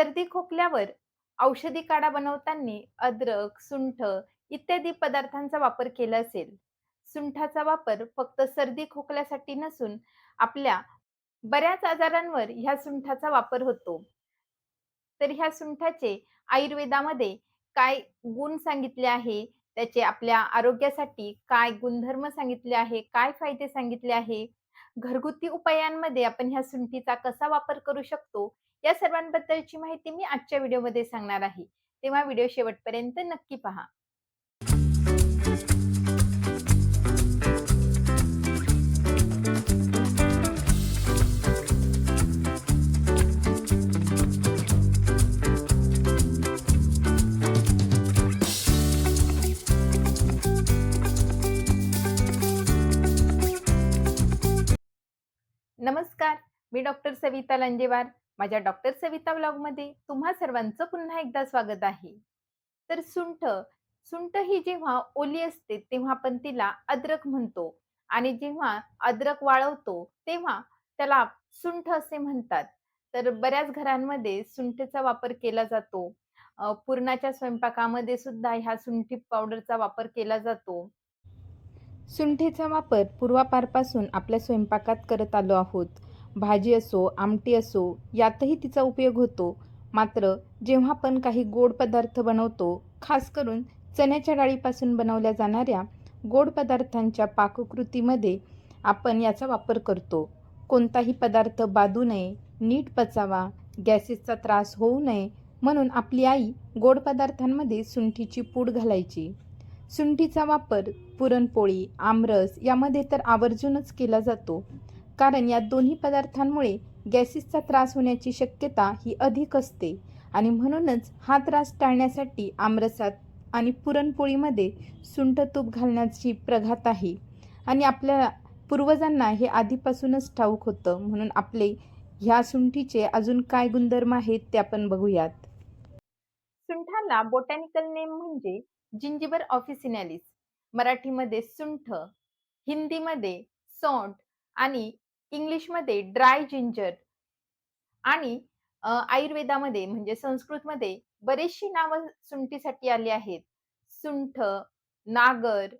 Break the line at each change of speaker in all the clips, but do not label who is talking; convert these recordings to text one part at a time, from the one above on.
सर्दी खोकल्यावर औषधी काढा बनवताना अद्रक, सुंठ इत्यादी पदार्थांचा वापर केला असेल. सुंठाचा वापर फक्त सर्दी खोकल्यासाठी नसून आपल्या बऱ्याच आजारांवर ह्या सुंठाचा वापर होतो. तर ह्या सुंठाचे आयुर्वेदामध्ये काय गुण सांगितले आहे, त्याचे आपल्या आरोग्यासाठी काय गुणधर्म सांगितले आहे, काय फायदे सांगितले आहे, घरगुती उपायांमध्ये आपण ह्या सुंठीचा कसा वापर करू शकतो, या सर्वांबद्दलची माहिती मी आजच्या व्हिडिओमध्ये सांगणार आहे. तेव्हा व्हिडिओ शेवटपर्यंत नक्की पहा. नमस्कार, मी डॉक्टर सविता लंजेवार माझ्या डॉक्टर सविता व्लॉगमध्ये तुम्हा सर्वांचं पुन्हा एकदा स्वागत आहे. तर सुंठ, सुंठ ही जेव्हा ओली असते तेव्हा आपण तिला अद्रक म्हणतो आणि जेव्हा अद्रक वाळवतो तेव्हा त्याला सुंठ असे म्हणतात. तर बऱ्याच घरांमध्ये सुंठीचा वापर केला जातो. पुरणाच्या स्वयंपाकामध्ये सुद्धा ह्या सुंठी पावडरचा वापर केला जातो. सुंठीचा वापर पूर्वापारपासून आपल्या स्वयंपाकात करत आलो आहोत. भाजी असो, आमटी असो यातही तिचा उपयोग होतो. मात्र जेव्हा आपण काही गोड पदार्थ बनवतो, खास करून चण्याच्या डाळीपासून बनवल्या जाणाऱ्या गोड पदार्थांच्या पाककृतीमध्ये आपण याचा वापर करतो. कोणताही पदार्थ बादू नये, नीट पचावा, गॅसेसचा त्रास होऊ नये म्हणून आपली आई गोड पदार्थांमध्ये सुंठीची पूड घालायची. सुंठीचा वापर पुरणपोळी, आमरस यामध्ये तर आवर्जूनच केला जातो. कारण या दोन्ही पदार्थांमुळे गॅसेसचा त्रास होण्याची शक्यता ही अधिक असते आणि म्हणूनच हा त्रास टाळण्यासाठी आमरसात आणि पुरणपोळीमध्ये सुंठ तूप घालण्याची प्रघात आहे आणि आपल्या पूर्वजांना हे आधीपासूनच ठाऊक होतं. म्हणून आपले ह्या सुंठीचे अजून काय गुणधर्म आहेत ते आपण बघूयात. सुंठाला बोटॅनिकल नेम म्हणजे जिंजिबर ऑफिसिनॅलिस, मराठीमध्ये सुंठ, हिंदीमध्ये सोंट आणि इंग्लिशमध्ये ड्राय जिंजर आणि आयुर्वेदामध्ये म्हणजे संस्कृतमध्ये बरीचशी नावं सुंठीसाठी आली आहेत. सुंठ, नागर,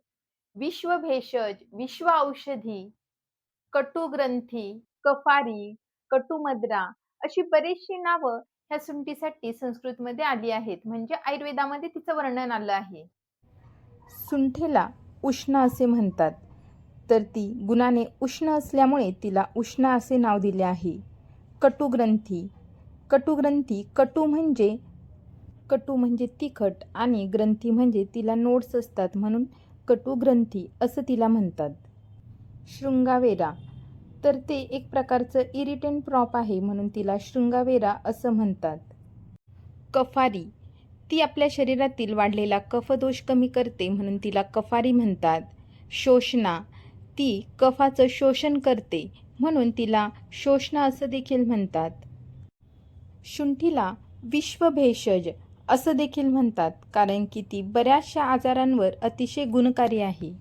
विश्वभेषज, विश्व औषधी, कटुग्रंथी, कफारी, कटुमद्रा अशी बरीचशी नावं ह्या सुंठीसाठी संस्कृतमध्ये आली आहेत. म्हणजे आयुर्वेदामध्ये तिचं वर्णन आलं आहे. सुंठीला उष्ण असे म्हणतात. तर ती गुणाने उष्ण असल्यामुळे तिला उष्ण असे नाव दिले आहे. कटुग्रंथी, कटुग्रंथी कटू म्हणजे कटू म्हणजे तिखट आणि ग्रंथी म्हणजे तिला नोट्स असतात म्हणून कटुग्रंथी असं तिला म्हणतात. शृंगावेरा, तर ते एक प्रकारचं इरिटेंट प्रॉप आहे म्हणून तिला शृंगावेरा असं म्हणतात. कफारी, ती आपल्या शरीरातील वाढलेला कफदोष कमी करते म्हणून तिला कफारी म्हणतात. शोषणा, ती कफाचं शोषण करते म्हणून तिला शोषणा असं देखील म्हणतात. शुंठीला विश्वभेषज असं देखील म्हणतात कारण की ती बऱ्याचशा आजारांवर अतिशय गुणकारी आहे.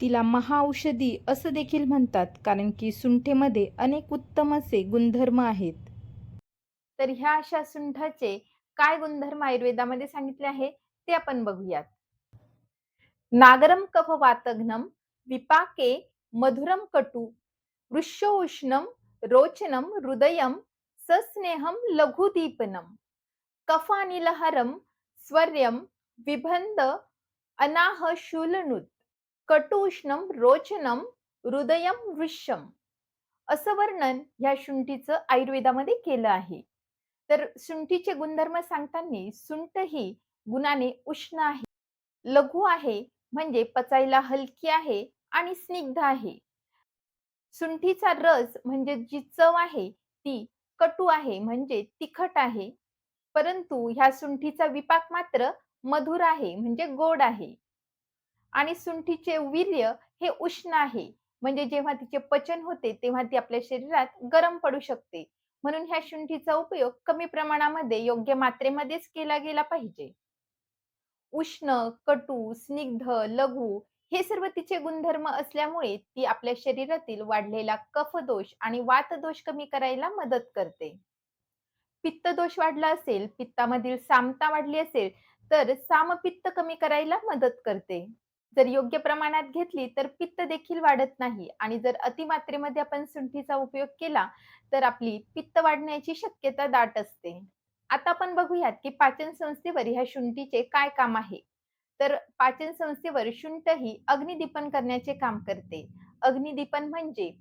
तिला महाऔषधी असं देखील म्हणतात कारण की सुंठेमध्ये अनेक उत्तम असे गुणधर्म आहेत. तर ह्या अशा सुंठाचे काय गुणधर्म आयुर्वेदामध्ये सांगितले आहे ते आपण बघूयात. नागरम कफवातघ्नं विपाके मधुरम कटु। वृषोष्णम रोचनं हृदयं सस्नेहं लघुदीपनम कफानिलहरम स्वर्यम विभंद अनाह शूलनुत कटुष्णम रोचनं हृदयं वृषम असं वर्णन ह्या शुंठीचं आयुर्वेदामध्ये केलं आहे. तर शुंठीचे गुणधर्म सांगताना सुंठ ही गुणाने उष्ण आहे, लघु आहे म्हणजे पचायला हलकी आहे आणि स्निग्ध आहे. सुंठीचा रस म्हणजे जी चव आहे ती कटू आहे म्हणजे तिखट आहे. परंतु ह्या सुंठीचा विपाक मात्र मधुर आहे म्हणजे गोड आहे. आणि सुंठीचे वीर्य हे उष्ण आहे म्हणजे जेव्हा तिचे पचन होते तेव्हा ती आपल्या शरीरात गरम पडू शकते. म्हणून ह्या शुंठीचा उपयोग कमी प्रमाणामध्ये योग्य मात्रेमध्येच केला गेला पाहिजे. उष्ण, कटू, स्निग्ध, लघु हे सर्व तिचे गुणधर्म असल्यामुळे ती आपल्या शरीरातील वाढलेला कफदोष आणि वात दोष कमी करायला मदत करते. पित्त दोष वाढला असेल, पित्तामधील सामता वाढली असेल, तर सामपित्त कमी करायला मदत करते. जर योग्य प्रमाणात घेतली तर पित्त देखील वाढत नाही आणि जर अतिमात्रेमध्ये आपण सुंठीचा उपयोग केला, तर आपली पित्त वाढण्याची शक्यता दाट असते. आता आपण बघूयात, की पाचन संस्थेवर ह्या शुंठीचे काय काम आहे. तर पाचन संस्थेवर शुंठ ही अग्निदीपन करण्याचे काम करते. अग्निदीपन म्हणजे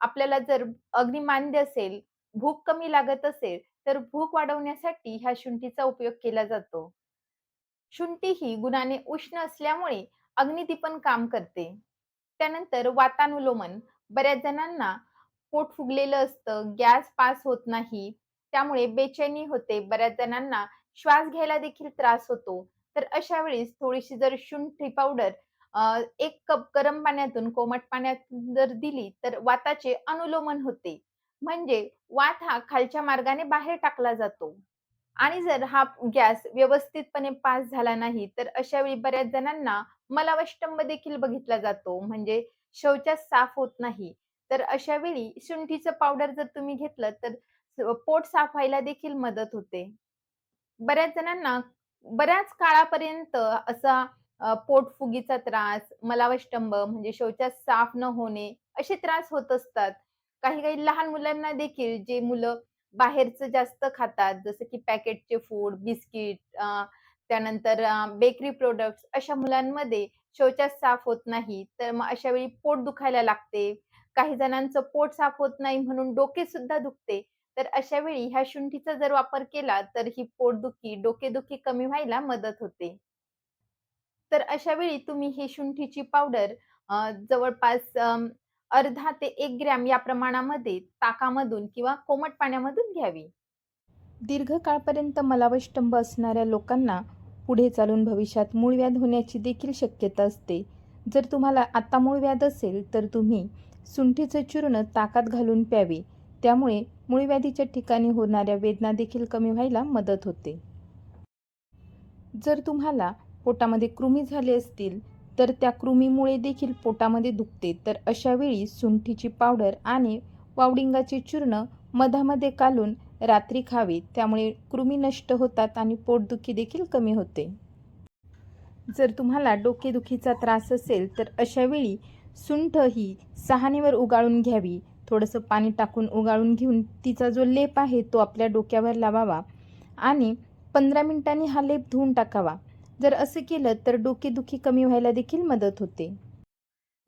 आपल्याला जर अग्निमांद्य असेल, भूक कमी लागत असेल, तर भूक वाढवण्यासाठी ह्या शुंठीचा उपयोग केला जातो. शुंठी ही गुणाने उष्ण असल्यामुळे अग्निदीपन काम करते. त्यानंतर वातानुलोमन बऱ्याच जणांना पोट फुगलेलं असतं, गॅस पास होत नाही, त्यामुळे बेचैनी होते. बऱ्याच जणांना श्वास घ्यायला देखील त्रास होतो. तर अशा वेळेस थोडीशी जर शुंठी पावडर एक कप गरम पाण्यातून, कोमट पाण्यात जर दिली, तर वाताचे अनुलोमन होते. म्हणजे वात हा खालच्या मार्गाने बाहेर टाकला जातो. आणि जर हा गॅस व्यवस्थितपणे पास झाला नाही, तर अशा वेळी बऱ्याच जणांना मलावष्टंभ देखील बघितला जातो. म्हणजे शौचास साफ होत नाही. तर अशा वेळी शुंठीचं पावडर जर तुम्ही घेतलं, तर पोट साफ व्हायला देखील मदत होते. बऱ्याच जणांना बऱ्याच काळापर्यंत असा पोटफुगीचा त्रास, मलावष्टंभ म्हणजे शौचास साफ न होणे, असे त्रास होत असतात. काही-काही लहान मुलांना देखील जे मुलं बाहेरचं जास्त खातात, जसं की पॅकेटचे फूड, बिस्किट त्यानंतर बेकरी प्रोडक्ट्स अशा मुलांमध्ये शौचास साफ होत नाही. तर मग अशा वेळी पोट दुखायला लागते. काही जणांचं पोट साफ होत नाही म्हणून डोके सुद्धा दुखते. तर अशा वेळी ह्या शुंठीचा जर वापर केला, तर ही पोटदुखी, डोकेदुखी कमी व्हायला मदत होते. तर अशा वेळी तुम्ही ही शुंठीची पावडर जवळपास अर्धा ते एक ग्रॅम या प्रमाणामध्ये ताकामधून किंवा कोमट पाण्यामधून घ्यावी.
दीर्घकाळपर्यंत मलावष्टंभ असणाऱ्या लोकांना पुढे चालून भविष्यात मूळव्याध होण्याची देखील शक्यता असते. जर तुम्हाला आता मूळव्याध असेल, तर तुम्ही सुंठीचं चूर्ण ताकात घालून प्यावे. त्यामुळे मूळव्याधीच्या ठिकाणी होणाऱ्या वेदना देखील कमी व्हायला मदत होते. जर तुम्हाला पोटामध्ये कृमी झाले असतील, तर त्या कृमीमुळे देखील पोटामध्ये दुखते. तर अशा वेळी सुंठीची पावडर आणि वावडिंगाचे चूर्ण मधामध्ये कालून रात्री खावे. त्यामुळे कृमी नष्ट होतात आणि पोटदुखी देखील कमी होते. जर तुम्हाला डोकेदुखीचा त्रास असेल, तर अशा वेळी सुंठ ही सहानेवर उगाळून घ्यावी. थोडंसं पाणी टाकून उगाळून घेऊन तिचा जो लेप आहे, तो आपल्या डोक्यावर लावावा आणि 15 मिनिटांनी हा लेप धुवून टाकावा. जर असं केलं, तर डोकेदुखी कमी व्हायला देखील मदत होते.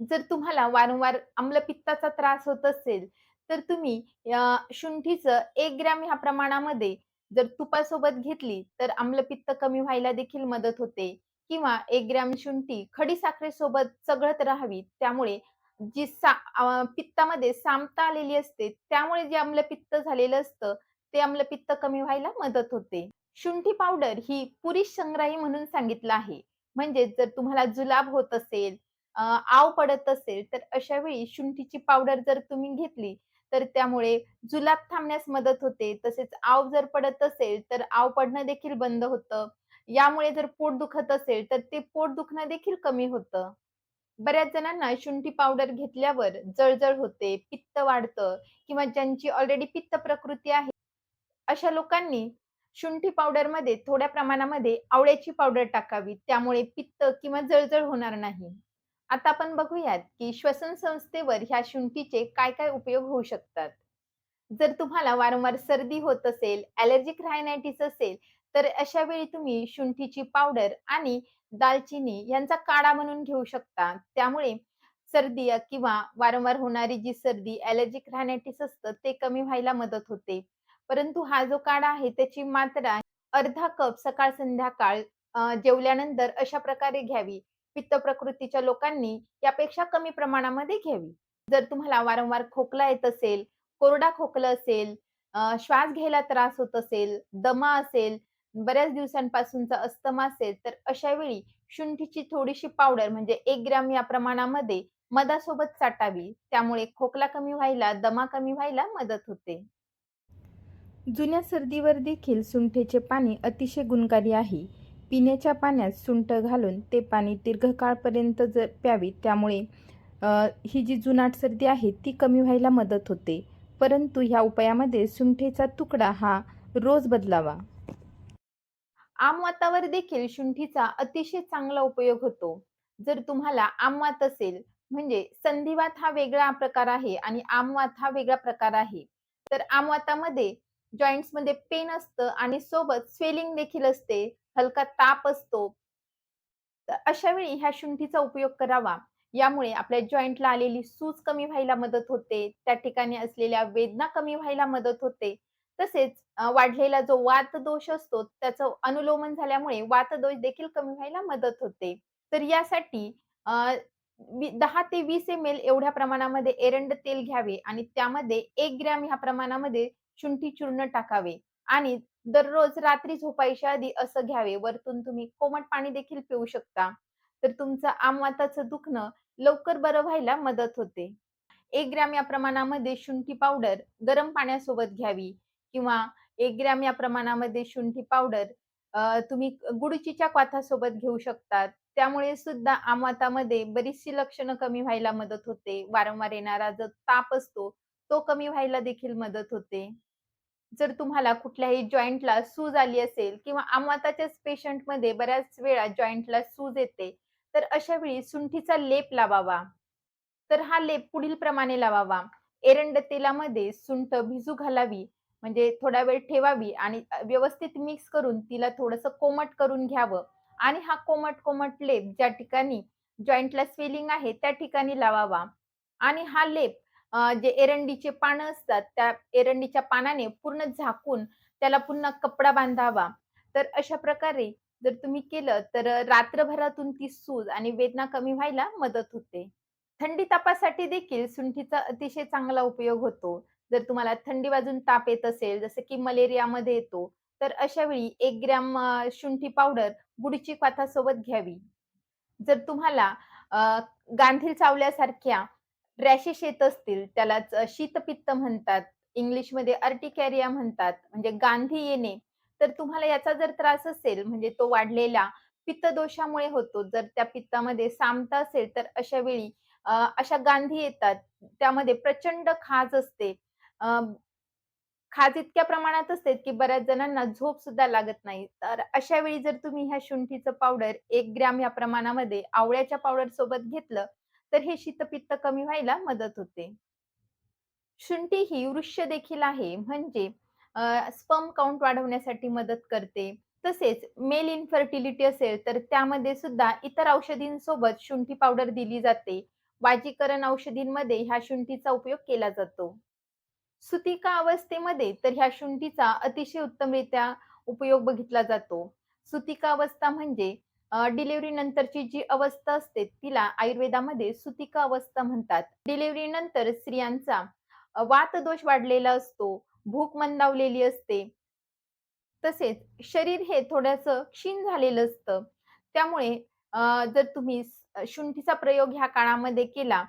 जर तुम्हाला वारंवार आम्लपित्ताचा त्रास होत असेल, तर तुम्ही शुंठीचं एक ग्रॅम ह्या प्रमाणामध्ये जर तुपासोबत घेतली, तर आम्लपित्त कमी व्हायला देखील मदत होते किंवा एक ग्रॅम शुंठी खडी साखरेसोबत चघळत राहावी. त्यामुळे जी सा पित्तामध्ये सामता आलेली असते, त्यामुळे जे आम्लपित्त झालेलं असतं, ते आम्लपित्त कमी व्हायला मदत होते. शुंठी पावडर ही पुरी संग्राही म्हणून सांगितलं आहे. म्हणजे जर तुम्हाला जुलाब होत असेल, आव पडत असेल, तर अशा वेळी शुंठीची पावडर जर तुम्ही घेतली, तर त्यामुळे जुलाब थांबण्यास मदत होते. तसेच आव जर पडत असेल, तर आव पडणं देखील बंद होतं. यामुळे जर पोट दुखत असेल, तर ते पोट दुखणं देखील कमी होतं. बऱ्याच जणांना शुंठी पावडर घेतल्यावर जळजळ होते, पित्त वाढतं किंवा ज्यांची ऑलरेडी पित्त प्रकृती आहे, अशा लोकांनी शुंठी पावडरमध्ये थोड्या प्रमाणामध्ये आवळ्याची पावडर टाकावी. त्यामुळे पित्त किंवा जळजळ होणार नाही. आता आपण बघूयात, की श्वसन संस्थेवर ह्या शुंठीचे काय-काय उपयोग होऊ शकतात. जर तुम्हाला वारंवार सर्दी होत असेल, ॲलर्जिक रायनायटिस असेल, तर अशा वेळी तुम्ही शुंठीची पावडर आणि दालचिनी यांचा काढा बनवून घेऊ शकता. त्यामुळे सर्दी किंवा वारंवार होणारी जी सर्दी, ॲलर्जिक रायनायटिस असतं, ते कमी व्हायला मदत होते. परंतु हा जो काढा आहे, त्याची मात्रा अर्धा कप सकाळ-संध्याकाळ जेवल्यानंतर अशा प्रकारे घ्यावी. पित्त प्रकृतीच्या लोकांनी यापेक्षा कमी प्रमाणामध्ये घ्यावी. जर तुम्हाला वारंवार खोकला येत असेल, कोरडा खोकला असेल, श्वास घ्यायला त्रास होत असेल, दमा असेल, बऱ्याच दिवसांपासूनचा अस्थमा असेल, तर अशा वेळी शुंठीची थोडीशी पावडर म्हणजे एक ग्रॅम या प्रमाणामध्ये मधासोबत चाटावी. त्यामुळे खोकला कमी व्हायला, दमा कमी व्हायला मदत होते.
जुन्या सर्दीवर देखील सुंठेचे पाणी अतिशय गुणकारी आहे. पिण्याच्या पाण्यात सुंठ घालून ते पाणी दीर्घकाळपर्यंत जर प्यावे, त्यामुळे ही जी जुनाट सर्दी आहे, ती कमी व्हायला मदत होते. परंतु ह्या उपायामध्ये सुंठेचा तुकडा हा रोज बदलावा
आमवातावर देखील शुंठीचा अतिशय चांगला उपयोग होतो. जर तुम्हाला आमवात असेल, म्हणजे संधिवात हा वेगळा प्रकार आहे आणि आमवात हा वेगळा प्रकार आहे. तर आमवातामध्ये जॉइंट्समध्ये पेन असतं आणि सोबत स्वेलिंग देखील असते, हलका ताप असतो. तर अशा वेळी ह्या शुंठीचा उपयोग करावा. यामुळे आपल्या जॉईंटला आलेली सूज कमी व्हायला मदत होते. त्या ठिकाणी असलेल्या वेदना कमी व्हायला मदत होते. तसेच वाढलेला जो वात दोष असतो त्याचं अनुलोमन झाल्यामुळे वातदोष देखील कमी व्हायला मदत होते. तर यासाठी दहा ते वीस एम-एल एवढ्या प्रमाणामध्ये एरंड तेल घ्यावे आणि त्यामध्ये एक ग्रॅम ह्या प्रमाणामध्ये शुंठी चूर्ण टाकावे आणि दररोज रात्री झोपायच्या आधी असं घ्यावे. वरतून तुम्ही कोमट पाणी देखील पिऊ शकता. तर तुमचं आमवाताचं दुखणं लवकर बरं व्हायला मदत होते. एक ग्रॅम या प्रमाणामध्ये शुंठी पावडर गरम पाण्यासोबत घ्यावी किंवा एक ग्रॅम या प्रमाणामध्ये शुंठी पावडर तुम्ही गुडचीच्या क्वाथासोबत घेऊ शकतात. त्यामुळे सुद्धा आमातामध्ये बरीचशी लक्षणं कमी व्हायला मदत होते. वारंवार येणारा जो ताप असतो, तो कमी व्हायला देखील मदत होते. जर तुम्हाला कुठल्याही जॉईंटला सूज आली असेल किंवा आमाताच्याच पेशंटमध्ये बऱ्याच वेळा जॉईंटला सूज येते, तर अशा वेळी सुंठीचा लेप लावावा. तर हा लेप पुढील प्रमाणे लावावा. एरंड तेलामध्ये सुंठ भिजू घालावी, म्हणजे थोडा वेळ ठेवावी आणि व्यवस्थित मिक्स करून तिला थोडंसं कोमट करून घ्यावं आणि हा कोमट-कोमट लेप ज्या ठिकाणी जॉईंटला स्वेलिंग आहे, त्या ठिकाणी लावावा आणि हा लेप जे एरंडीचे पानं असतात, त्या एरंडीच्या पानाने पूर्ण झाकून त्याला पुन्हा कपडा बांधावा. तर अशा प्रकारे जर तुम्ही केलं, तर रात्रभरातून ती सूज आणि वेदना कमी व्हायला मदत होते. थंडी तापासाठी देखील सुंठीचा अतिशय चांगला उपयोग होतो. जर तुम्हाला थंडी वाजून ताप येत असेल, जसं की मलेरियामध्ये येतो, तर अशा वेळी एक ग्रॅम शुंठी पावडर गुडीची क्वाथासोबत घ्यावी. जर तुम्हाला गांधील चावल्यासारख्या रॅशेस येत असतील, त्यालाच शीतपित्त म्हणतात. इंग्लिशमध्ये अर्टिकॅरिया म्हणतात, म्हणजे गांधी येणे. तर तुम्हाला याचा जर त्रास असेल, म्हणजे तो वाढलेला पित्तदोषामुळे होतो. जर त्या पित्तामध्ये सामता असेल, तर अशा वेळी अशा गांधी येतात. त्यामध्ये प्रचंड खाज असते. खाज इतक्या प्रमाणात असते, की बऱ्याच जणांना झोप सुद्धा लागत नाही. तर अशा वेळी जर तुम्ही ह्या शुंठीचं पावडर एक ग्रॅम या प्रमाणामध्ये आवळ्याच्या पावडर सोबत घेतलं, तर हे शीतपित्त कमी व्हायला मदत होते. शुंठी ही वृक्ष देखील आहे, म्हणजे स्पर्म काउंट वाढवण्यासाठी मदत करते. तसेच मेल इन्फर्टिलिटी असेल, तर त्यामध्ये सुद्धा इतर औषधींसोबत शुंठी पावडर दिली जाते. वाजीकरण औषधींमध्ये ह्या शुंठीचा उपयोग केला जातो. सुतिका अवस्थेमध्ये तर ह्या शुंठीचा अतिशय उत्तमरित्या उपयोग बघितला जातो. सुतिका अवस्था म्हणजे डिलिव्हरी नंतरची जी अवस्था असते तिला आयुर्वेदामध्ये सुतिका अवस्था म्हणतात. डिलिव्हरी नंतर स्त्रियांचा वातदोष वाढलेला असतो, भूक मंदावलेली असते. तसेच शरीर हे थोडंसं क्षीण झालेलं असतं. त्यामुळे जर तुम्ही शुंठीचा प्रयोग ह्या काळामध्ये केला,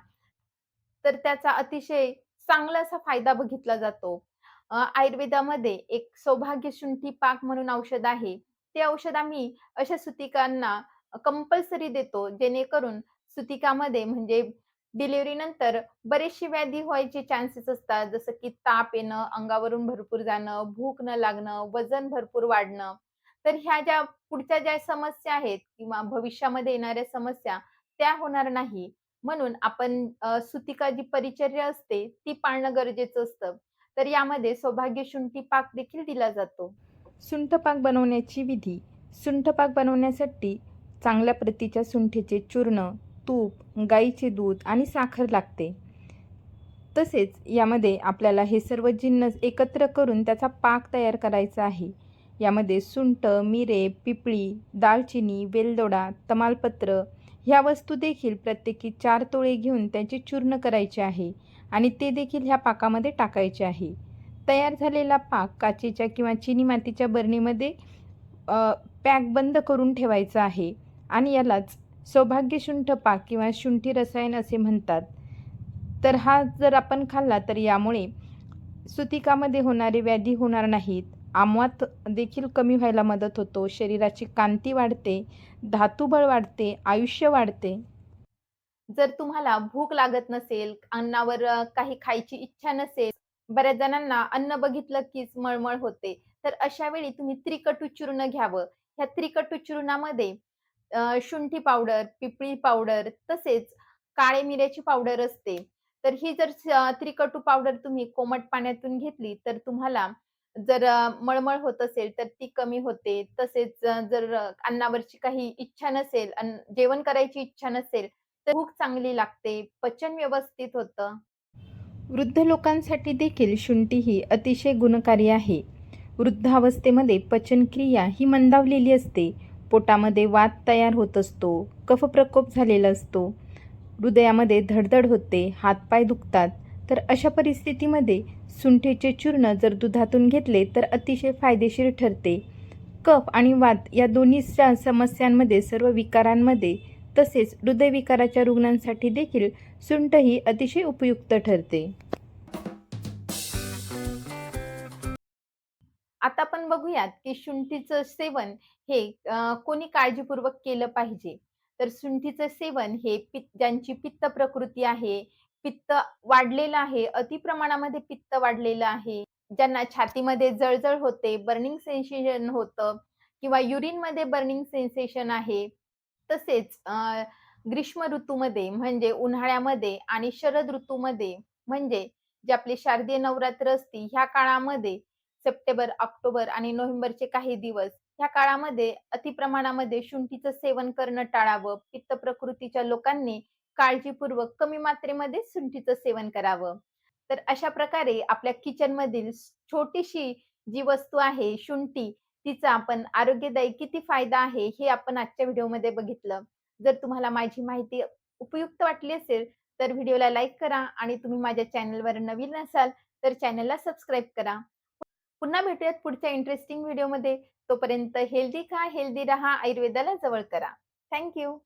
तर त्याचा अतिशय चांगला असा फायदा बघितला जातो. आयुर्वेदामध्ये एक सौभाग्य शुंठी पाक म्हणून औषध आहे. ते औषध आम्ही अशा सुतिकांना कंपल्सरी देतो, जेणेकरून सुतिकामध्ये म्हणजे डिलिव्हरी नंतर बरेचसे व्याधी व्हायचे चान्सेस असतात. जसं की ताप येणं, अंगावरून भरपूर जाणं, भूक न लागणं, वजन भरपूर वाढणं. तर ह्या ज्या पुढच्या ज्या समस्या आहेत किंवा भविष्यामध्ये येणाऱ्या समस्या, त्या होणार नाही. म्हणून आपण सुतिका जी परिचर्या असते, ती पाळणं गरजेचं असतं. तर यामध्ये सौभाग्य शुंठी पाक देखील दिला जातो.
सुंठपाक बनवण्याची विधी सुंठपाक बनवण्यासाठी चांगल्या प्रतीच्या सुंठीचे चूर्ण तूप गाईचे दूध आणि साखर लागते तसेच यामध्ये आपल्याला हे सर्व जिन्नस एकत्र करून त्याचा पाक तयार करायचा आहे यामध्ये सुंठ मिरे पिपळी दालचिनी वेलदोडा तमालपत्र ह्या वस्तू देखील प्रत्येकी चार तोळे घेऊन त्याचे चूर्ण करायचे आहे आणि ते देखील ह्या पाकामध्ये टाकायचे आहे. तयार झालेला पाक काचेच्या किंवा चिनी मातीच्या बरणीमध्ये पॅक बंद करून ठेवायचा आहे आणि यालाच सौभाग्यशुंठ पाक किंवा शुंठी रसायन असे म्हणतात. तर हा जर आपण खाल्ला तर यामुळे सुतिकामध्ये होणारे व्याधी होणार नाहीत. आमवात देखील कमी व्हायला मदत होतो शरीराची कांती वाढते धातुबळ वाढते आयुष्य वाढते
जर तुम्हाला भूक लागत नसेल, अन्नावर काही खायची इच्छा नसेल, बऱ्याच जणांना अन्न बघितलं कीच मळमळ होते. तर अशा वेळी तुम्ही त्रिकटू चूर्ण घ्यावं. ह्या त्रिकटू चूर्णामध्ये शुंठी पावडर, पिपळी पावडर तसेच काळे मिऱ्याची पावडर असते. तर ही जर त्रिकटू पावडर तुम्ही कोमट पाण्यातून घेतली, तर तुम्हाला जर अ, मळमळ होत असेल, तर ती कमी होते. तसेच अ, जर अ, अन्नावरची काही इच्छा नसेल, अन्न जेवण करायची इच्छा नसेल, तर भूक चांगली लागते, पचन व्यवस्थित होतं.
वृद्ध लोकांसाठी देखील शुंठी ही अतिशय गुणकारी आहे. वृद्धावस्थेमध्ये पचनक्रिया ही मंदावलेली असते. पोटामध्ये वात तयार होत असतो. कफप्रकोप झालेला असतो. हृदयामध्ये धडधड होते. हातपाय दुखतात. तर अशा परिस्थितीमध्ये सुंठीचे चूर्ण जर दुधातून घेतले तर अतिशय फायदेशीर ठरते. कफ आणि वात या दोन्ही समस्यांमध्ये, सर्व विकारांमध्ये तसेच हृदयविकाराच्या रुग्णांसाठी देखील सुंठ ही अतिशय उपयुक्त ठरते.
आता आपण बघूयात, की शुंठीचं सेवन हे कोणी काळजीपूर्वक केलं पाहिजे. तर सुंठीचं सेवन हे पित् ज्यांची पित्त प्रकृती आहे, पित्त वाढलेलं आहे, अति प्रमाणामध्ये पित्त वाढलेलं आहे, ज्यांना छातीमध्ये जळजळ होते, बर्निंग सेन्सेशन होतं किंवा युरिनमध्ये बर्निंग सेन्सेशन आहे. तसेच ग्रीष्म ऋतूमध्ये म्हणजे उन्हाळ्यामध्ये आणि शरद ऋतूमध्ये म्हणजे जे आपले शारदीय नवरात्र असते, ह्या काळामध्ये सप्टेंबर, ऑक्टोबर आणि नोव्हेंबरचे काही दिवस ह्या काळामध्ये अति प्रमाणामध्ये शुंठीचं सेवन करणं टाळावं. पित्त प्रकृतीच्या लोकांनी काळजीपूर्वक कमी मात्रेमध्ये सुंठीचं सेवन करावं. तर अशा प्रकारे आपल्या किचनमधील छोटीशी जी वस्तू आहे शुंठी, तिचा आपण आरोग्यदायी किती फायदा आहे, हे आपण आजच्या व्हिडिओमध्ये बघितलं. जर तुम्हाला माझी माहिती उपयुक्त वाटली असेल, तर व्हिडिओला लाईक करा आणि तुम्ही माझ्या चॅनलवर नवीन असाल, तर चॅनलला सबस्क्राईब करा. पुन्हा भेटूयात पुढच्या इंटरेस्टिंग व्हिडिओमध्ये. तोपर्यंत हेल्दी खा, हेल्दी राहा, आयुर्वेदाला जवळ करा. Thank you.